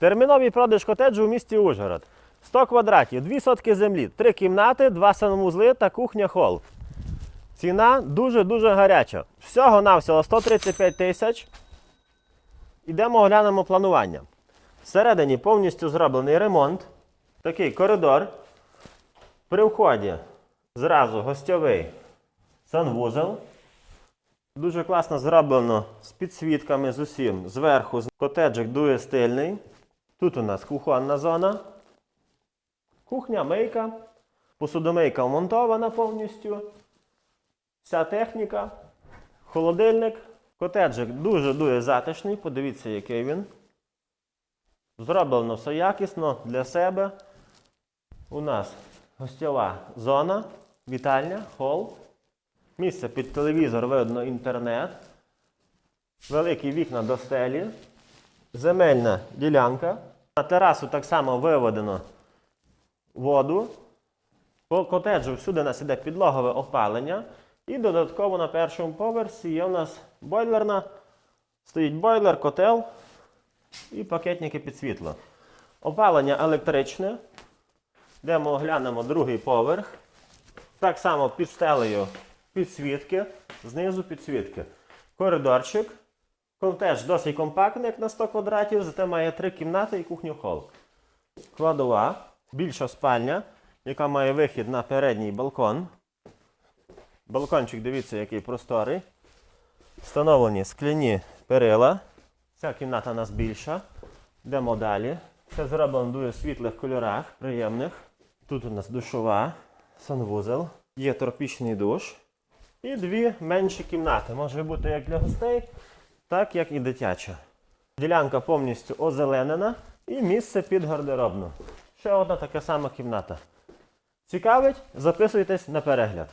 Терміновий продаж котеджу у місті Ужгород. 100 квадратів, 2 сотки землі, 3 кімнати, 2 санвузли та кухня-хол. Ціна дуже-дуже гаряча. Всього-навсього 135 тисяч. Ідемо оглянемо планування. Всередині повністю зроблений ремонт. Такий коридор. При вході зразу гостьовий санвузол. Дуже класно зроблено з підсвітками, з усім. Зверху котеджик дуже стильний. Тут у нас кухонна зона. Кухня, мийка. Посудомийка вмонтована повністю. Вся техніка. Холодильник. Котеджик дуже-дуже затишний. Подивіться, який він. Зроблено все якісно для себе. У нас гостьова зона, вітальня, хол. Місце під телевізор видно інтернет. Великі вікна до стелі. Земельна ділянка. На терасу так само виведено воду. По котеджу всюди у нас іде підлогове опалення. І додатково на першому поверсі є у нас бойлерна. Стоїть бойлер, котел і пакетники під світло. Опалення електричне. Йдемо оглянемо другий поверх. Так само під стелею підсвітки, знизу підсвітки. Коридорчик. Котедж досить компактний, як на 100 квадратів, зате має три кімнати і кухню хол. Кладова, більша спальня, яка має вихід на передній балкон. Балкончик, дивіться, який просторий. Встановлені скляні перила. Ця кімната у нас більша. Йдемо далі. Все зроблено дуже світлих кольорах, приємних. Тут у нас душова, санвузел, є тропічний душ. І дві менші кімнати. Може бути як для гостей, так як і дитяча. Ділянка повністю озеленена і місце під гардеробну. Ще одна така сама кімната. Цікавить? Записуйтесь на перегляд.